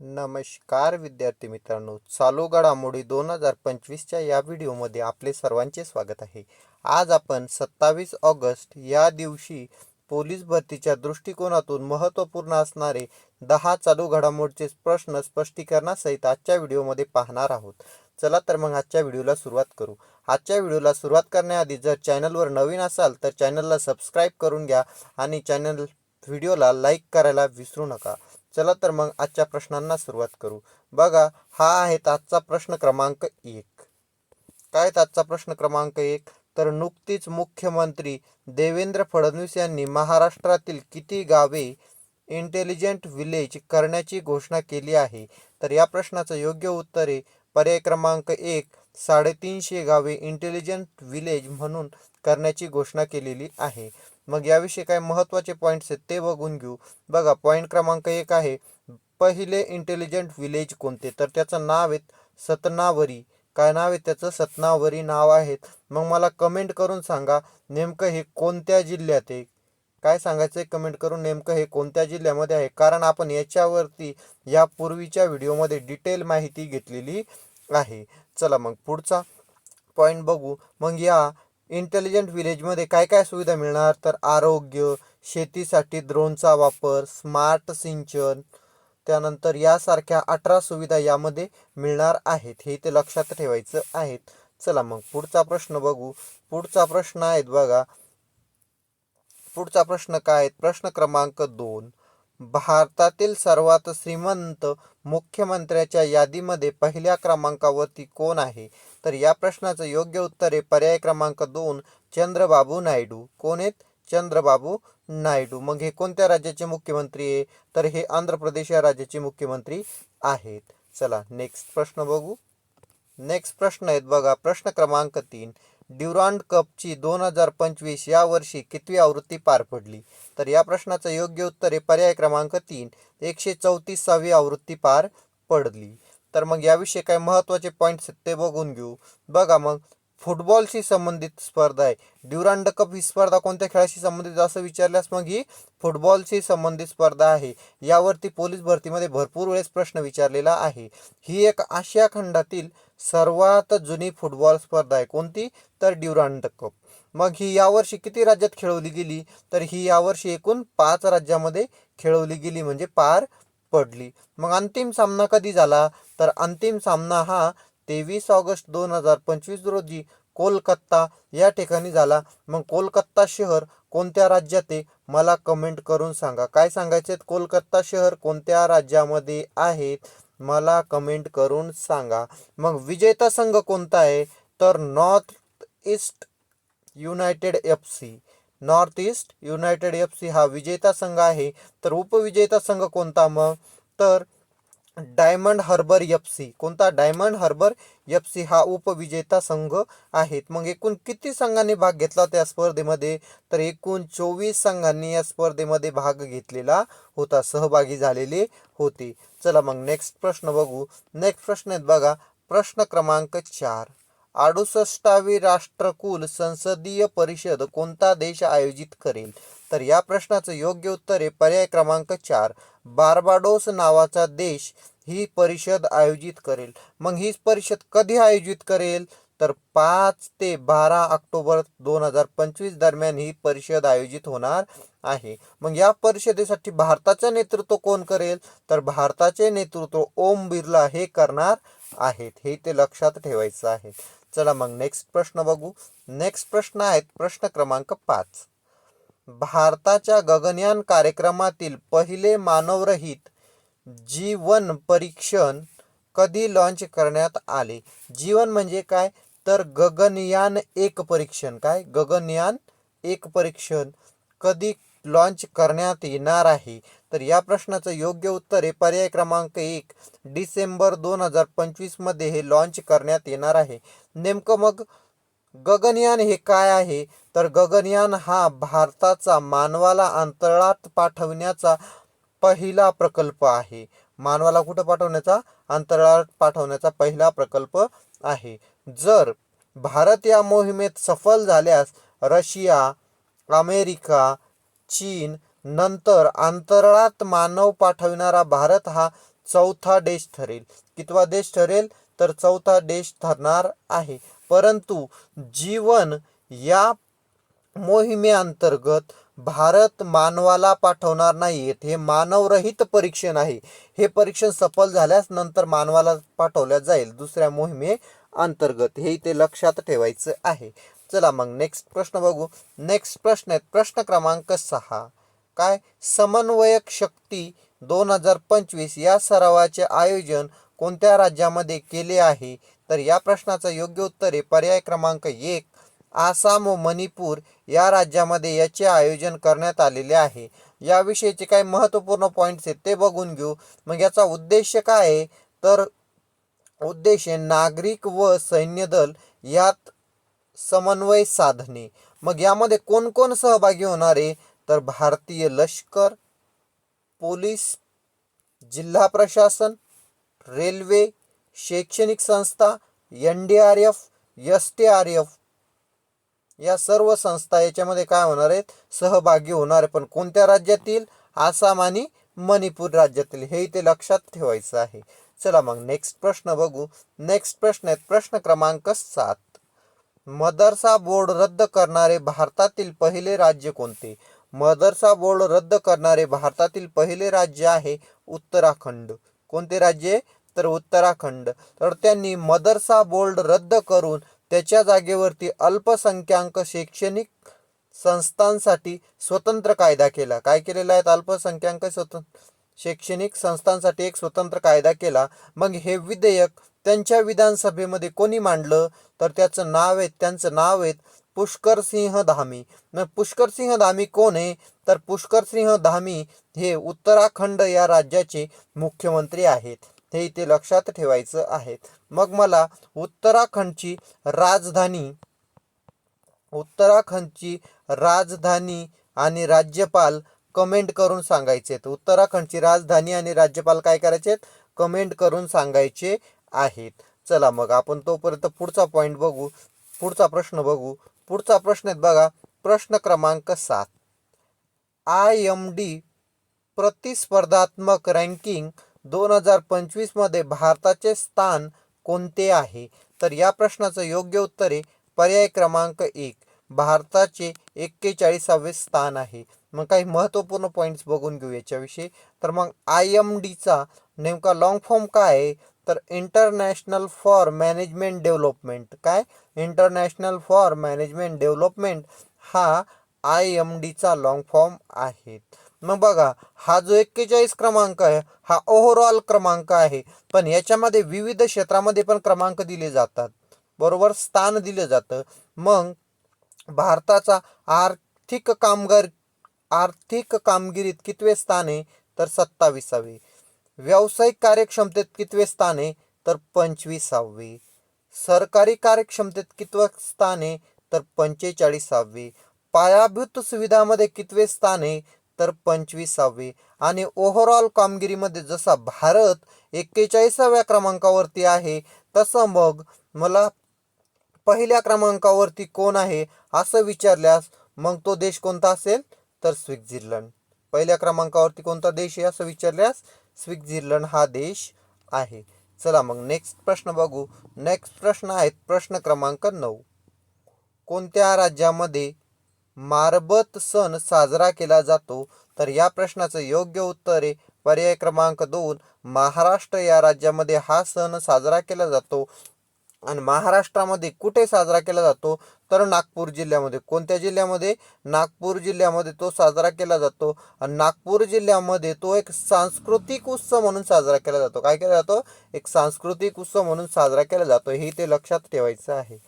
नमस्कार विद्यार्थी मित्रांनो. चालू घडामोडी दोन हजार पंचवीसच्या या व्हिडिओमध्ये आपले सर्वांचे स्वागत आहे. आज आपण सत्तावीस ऑगस्ट या दिवशी पोलीस भरतीच्या दृष्टिकोनातून महत्त्वपूर्ण असणारे दहा चालू घडामोडीचे प्रश्न स्पष्टीकरणासहित आजच्या व्हिडिओमध्ये पाहणार आहोत. चला तर मग आजच्या व्हिडिओला सुरुवात करू. आजच्या व्हिडिओला सुरुवात करण्याआधी जर चॅनलवर नवीन असाल तर चॅनलला सबस्क्राईब करून घ्या आणि चॅनल व्हिडिओला लाईक करायला विसरू नका. चला तर मग आजच्या प्रश्नांना सुरुवात करू. बघा हा आहे आजचा प्रश्न क्रमांक एक. काय आजचा प्रश्न क्रमांक एक? तर नुकतीच मुख्यमंत्री देवेंद्र फडणवीस यांनी महाराष्ट्रातील किती गावे इंटेलिजंट विलेज करण्याची घोषणा केली आहे? तर या प्रश्नाचं योग्य उत्तर आहे पर्याय क्रमांक एक साडेतीनशे गावे इंटेलिजंट विलेज म्हणून करण्याची घोषणा केलेली आहे. मग याविषयी काय महत्त्वाचे पॉईंट्स आहेत ते बघून घेऊ. बघा पॉईंट क्रमांक एक आहे पहिले इंटेलिजंट विलेज कोणते? तर त्याचं नाव आहेत सतनावरी. काय नाव आहे त्याचं? सतनावरी नाव आहेत. मग मला कमेंट करून सांगा नेमकं हे कोणत्या जिल्ह्यात आहे? काय सांगायचं आहे कमेंट करून नेमकं हे कोणत्या जिल्ह्यामध्ये आहे? कारण आपण याच्यावरती या पूर्वीच्या व्हिडिओमध्ये डिटेल माहिती घेतलेली आहे. चला मग पुढचा पॉईंट बघू. मग या इंटेलिजंट विलेजमध्ये काय काय सुविधा मिळणार? तर आरोग्य शेतीसाठी ड्रोनचा वापर स्मार्ट सिंचन त्यानंतर यासारख्या अठरा सुविधा यामध्ये मिळणार आहेत. हे ते लक्षात ठेवायचं आहेत. चला मग पुढचा प्रश्न बघू. पुढचा प्रश्न आहेत बघा. पुढचा प्रश्न काय आहेत? प्रश्न क्रमांक दोन. भारतातील सर्वात श्रीमंत मुख्यमंत्र्याच्या यादीमध्ये पहिल्या क्रमांकावरती कोण आहे? तर या प्रश्नाचं योग्य उत्तर आहे पर्याय क्रमांक दोन चंद्रबाबू नायडू. कोण आहेत? चंद्रबाबू नायडू. मग हे कोणत्या राज्याचे मुख्यमंत्री आहे? तर हे आंध्र प्रदेश या राज्याचे मुख्यमंत्री आहेत. चला नेक्स्ट प्रश्न बघू. नेक्स्ट प्रश्न आहेत बघा. प्रश्न क्रमांक तीन. ड्युरांड कपची दोन हजार पंचवीस या वर्षी कितवी आवृत्ती पार पडली? तर या प्रश्नाचं योग्य उत्तर आहे पर्याय क्रमांक तीन. एकशे चौतीसावी आवृत्ती पार पडली. तर मग याविषयी काही महत्त्वाचे पॉईंट्स ते बघून घेऊ. बघा मग फुटबॉलशी संबंधित स्पर्धा आहे. ड्युरांड कप ही स्पर्धा कोणत्या खेळाशी संबंधित असं विचारल्यास मग ही फुटबॉलशी संबंधित स्पर्धा आहे. यावरती पोलीस भरतीमध्ये भरपूर वेळेस प्रश्न विचारलेला आहे. ही एक आशिया खंडातील सर्वात जुनी फुटबॉल स्पर्धा आहे. कोणती? तर ड्युरांड कप मग ही यावर्षी किती राज्यात खेळवली गेली? तर ही यावर्षी एकूण पाच राज्यामध्ये खेळवली गेली. म्हणजे पार पडली. मग अंतिम सामना कधी झाला? तर अंतिम सामना हा तेवीस ऑगस्ट दोन हजार पंचवीस रोजी कोलकाता या ठिकाणी झाला. मग कोलकाता शहर कोणत्या राज्यात आहे? मला कमेंट करून सांगा. काय सांगायचे कोलकाता शहर कोणत्या राज्यामध्ये आहेत मला कमेंट करून सांगा. मग विजेता संघ कोणता आहे? तर North East United F C. North East United F C हा विजेता संघ आहे. तर उपविजेता संघ कोणता मग? तर डायमंड हर्बर एफ सी. कोणता? डायमंड हर्बर एफ सी हा उपविजेता संघ आहेत. मग एकूण किती संघांनी भाग घेतला त्या स्पर्धेमध्ये? तर एकूण चोवीस संघांनी या स्पर्धेमध्ये भाग घेतलेला होता. सहभागी झालेले होते. चला मग नेक्स्ट प्रश्न बघू. नेक्स्ट प्रश्न आहेत बघा. प्रश्न क्रमांक चार. अडुसष्टावी राष्ट्रकुल संसदीय परिषद कोणता देश आयोजित करेल? तर या प्रश्नाचं योग्य उत्तर आहे पर्याय क्रमांक चार. बार्बाडोस नावाचा देश ही परिषद आयोजित करेल. मग ही परिषद कधी आयोजित करेल? तर पाच ते बारा ऑक्टोबर दोन हजार पंचवीस दरम्यान ही परिषद आयोजित होणार आहे. मग या परिषदेसाठी भारताचं नेतृत्व कोण करेल? तर भारताचे नेतृत्व ओम बिर्ला हे करणार आहेत. हे ते लक्षात ठेवायचं आहे. चला मग नेक्स्ट प्रश्न बघू. नेक्स्ट प्रश्न आहेत प्रश्न क्रमांक पाच. भारताच्या गगनयान कार्यक्रमातील पहिले मानवरहित जीवन परीक्षण कधी लॉन्च करण्यात आले? जीवन म्हणजे काय? तर गगनयान एक परीक्षण. काय? गगनयान एक परीक्षण. कधी लॉन्च करण्यात येणार आहे. तर या प्रश्नाचं योग्य उत्तर आहे. पर्याय क्रमांक एक डिसेंबर दोन हजार पंचवीसमध्ये हे लॉन्च करण्यात येणार आहे. नेमकं मग गगनयान हे काय आहे? तर गगनयान हा भारताचा मानवाला अंतराळात पाठवण्याचा पहिला प्रकल्प आहे. मानवाला कुठं पाठवण्याचा? अंतराळात पाठवण्याचा पहिला प्रकल्प आहे. जर भारत या मोहिमेत सफल झाल्यास रशिया अमेरिका चीन नंतर अंतराळात मानव पाठविणारा भारत हा चौथा देश ठरेल. कितवा देश ठरेल? तर चौथा देश ठरणार आहे. परंतु जीवन या मोहिमेअंतर्गत भारत मानवाला पाठवणार नाहीयेत हे मानवरहित परीक्षण आहे. हे परीक्षण सफल झाल्यास नंतर मानवाला पाठवल्या जाईल दुसऱ्या मोहिमे अंतर्गत हे इथे लक्षात ठेवायचं आहे. चला मग नेक्स्ट प्रश्न बघू. नेक्स्ट प्रश्न आहेत प्रश्न क्रमांक सहा. काय? समन्वयक शक्ती दोन हजार पंचवीस या सरावाचे आयोजन कोणत्या राज्यामध्ये केले आहे? तर या प्रश्नाचं योग्य उत्तर आहे पर्याय क्रमांक एक आसाम व मणिपूर या राज्यामध्ये याचे आयोजन करण्यात आलेले आहे. याविषयीचे काही महत्त्वपूर्ण पॉईंट्स आहेत ते बघून घेऊ. मग याचा उद्देश काय आहे? तर उद्देश नागरिक व सैन्य दल यात समन्वय साधणे. मग यामध्ये कोण कोण सहभागी होणार? आहे तर भारतीय लष्कर पोलीस जिल्हा प्रशासन रेल्वे शैक्षणिक संस्था N D R F S D R F या सर्व संस्था याच्यामध्ये काय होणार आहेत? सहभागी होणार. आहे पण कोणत्या राज्यातील? आसाम आणि मणिपूर राज्यातील. हे इथे लक्षात ठेवायचं आहे. चला मग नेक्स्ट प्रश्न बघू. नेक्स्ट प्रश्न आहेत. प्रश्न क्रमांक सात. मदरसा बोर्ड रद्द करणारे भारतातील पहिले राज्य कोणते? मदरसा बोर्ड रद्द करणारे भारतातील पहिले राज्य आहे उत्तराखंड. कोणते राज्य? तर उत्तराखंड. तर त्यांनी मदरसा बोर्ड रद्द करून त्याच्या जागेवरती अल्पसंख्याक शैक्षणिक संस्थांसाठी स्वतंत्र कायदा केला. काय केलेला आहे? अल्पसंख्याक स्वतंत्र शैक्षणिक संस्थांसाठी एक स्वतंत्र कायदा केला. मग हे विधेयक त्यांच्या विधानसभेमध्ये कोणी मांडलं तर त्याचं नाव आहे त्यांचं नाव आहेत पुष्कर सिंह धामी. मग पुष्कर सिंह धामी कोण आहे? तर पुष्कर सिंह धामी हे उत्तराखंड या राज्याचे मुख्यमंत्री आहेत. हे इथे लक्षात ठेवायचं आहे. मग मला उत्तराखंडची राजधानी उत्तराखंडची राजधानी आणि राज्यपाल कमेंट करून सांगायचे आहेत. उत्तराखंडची राजधानी आणि राज्यपाल काय करायचे आहेत? कमेंट करून सांगायचे आहेत. चला मग आपण तोपर्यंत पुढचा पॉईंट बघू. पुढचा प्रश्न बघू. पुढचा प्रश्न आहेत बघा. प्रश्न क्रमांक सात. आय एम डी प्रतिस्पर्धात्मक रँकिंग दोन हजार पंचवीसमध्ये भारताचे स्थान कोणते आहे? तर या प्रश्नाचं योग्य उत्तर आहे पर्याय क्रमांक एक. भारताचे एक्केचाळीसावे स्थान आहे. मग काही महत्त्वपूर्ण पॉईंट्स बघून घेऊ याच्याविषयी तर मग आय एम डीचा नेमका लॉंग फॉर्म काय आहे? तर इंटरनॅशनल फॉर मॅनेजमेंट डेव्हलपमेंट काय? इंटरनॅशनल फॉर मॅनेजमेंट डेव्हलपमेंट हा आय एम डीचा लॉंग फॉर्म आहे. मग बघा हा जो एक्केचाळीस क्रमांक आहे हा ओव्हरऑल क्रमांक आहे. पण याच्यामध्ये विविध क्षेत्रामध्ये पण क्रमांक दिले जातात. बरोबर? स्थान दिलं जातं. मग भारताचा आर्थिक कामगार आर्थिक कामगिरीत कितवे स्थान आहे? तर सत्तावीसावे. व्यावसायिक कार्यक्षमतेत कितवे स्थान? आहे तर पंचवीसावे. सरकारी कार्यक्षमतेत कितवे स्थान? आहे तर पंचेचाळीसावे. पायाभूत सुविधामध्ये कितवे स्थान? आहे तर पंचवीसावे. आणि ओव्हरऑल कामगिरीमध्ये जसा भारत एक्केचाळीसाव्या क्रमांकावरती आहे तसं मग मला पहिल्या क्रमांकावरती कोण आहे असं विचारल्यास मग तो देश कोणता असेल? तर स्वित्झर्लंड. पहिल्या क्रमांकावरती कोणता देश आहे असं विचारल्यास स्वित्झर्लंड हा देश आहे. चला मग नेक्स्ट प्रश्न बघू. नेक्स्ट प्रश्न आहेत प्रश्न क्रमांक नऊ. कोणत्या राज्यामध्ये मारबत सण साजरा केला जातो? तर या प्रश्नाचं योग्य उत्तर आहे. पर्याय क्रमांक दोन महाराष्ट्र या राज्यामध्ये हा सण साजरा केला जातो. आणि महाराष्ट्रामध्ये कुठे साजरा केला जातो? तर नागपूर जिल्ह्यामध्ये. कोणत्या जिल्ह्यामध्ये? नागपूर जिल्ह्यामध्ये तो साजरा केला जातो. आणि नागपूर जिल्ह्यामध्ये तो एक सांस्कृतिक उत्सव म्हणून साजरा केला जातो. काय केला जातो? एक सांस्कृतिक उत्सव म्हणून साजरा केला जातो. हे ते लक्षात ठेवायचं आहे.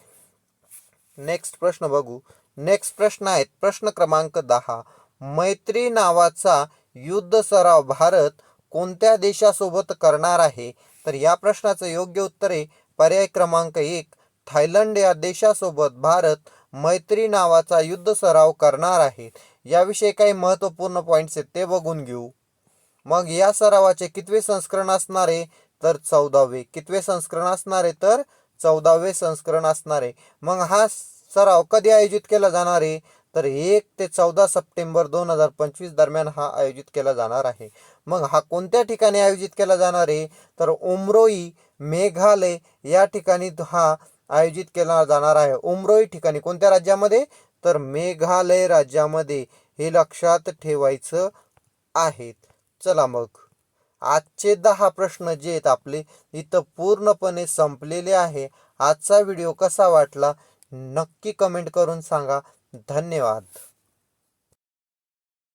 नेक्स्ट प्रश्न बघू. नेक्स्ट प्रश्न आहेत. प्रश्न क्रमांक दहा. मैत्री नावाचा युद्ध सराव भारत कोणत्या देशासोबत करणार आहे? तर या प्रश्नाचं योग्य उत्तर आहे. पर्याय क्रमांक एक थायलंड या देशासोबत भारत मैत्री नावाचा युद्ध सराव करणार आहे. याविषयी काही महत्त्वपूर्ण पॉईंट्स आहेत ते बघून घेऊ. मग या सरावाचे कितवे संस्करण असणारे? तर चौदावे. कितवे संस्करण असणारे? तर चौदावे संस्करण असणारे. मग हा सराव कधी आयोजित केला जाणार आहे? तर एक ते चौदा सप्टेंबर दोन हजार पंचवीस दरम्यान हा आयोजित केला जाणार आहे. मग हा कोणत्या ठिकाणी आयोजित केला जाणार आहे? तर उमरोई मेघालय या ठिकाणी हा आयोजित केला जाणार आहे. उमरोई ठिकाणी कोणत्या राज्यामध्ये? तर मेघालय राज्यामध्ये हे लक्षात ठेवायचं आहेत चला मग. आजचे दहा प्रश्न जे आहेत आपले इथं पूर्णपणे संपलेले आहे. आजचा व्हिडिओ कसा वाटला? नक्की कमेंट करून सांगा. धन्यवाद.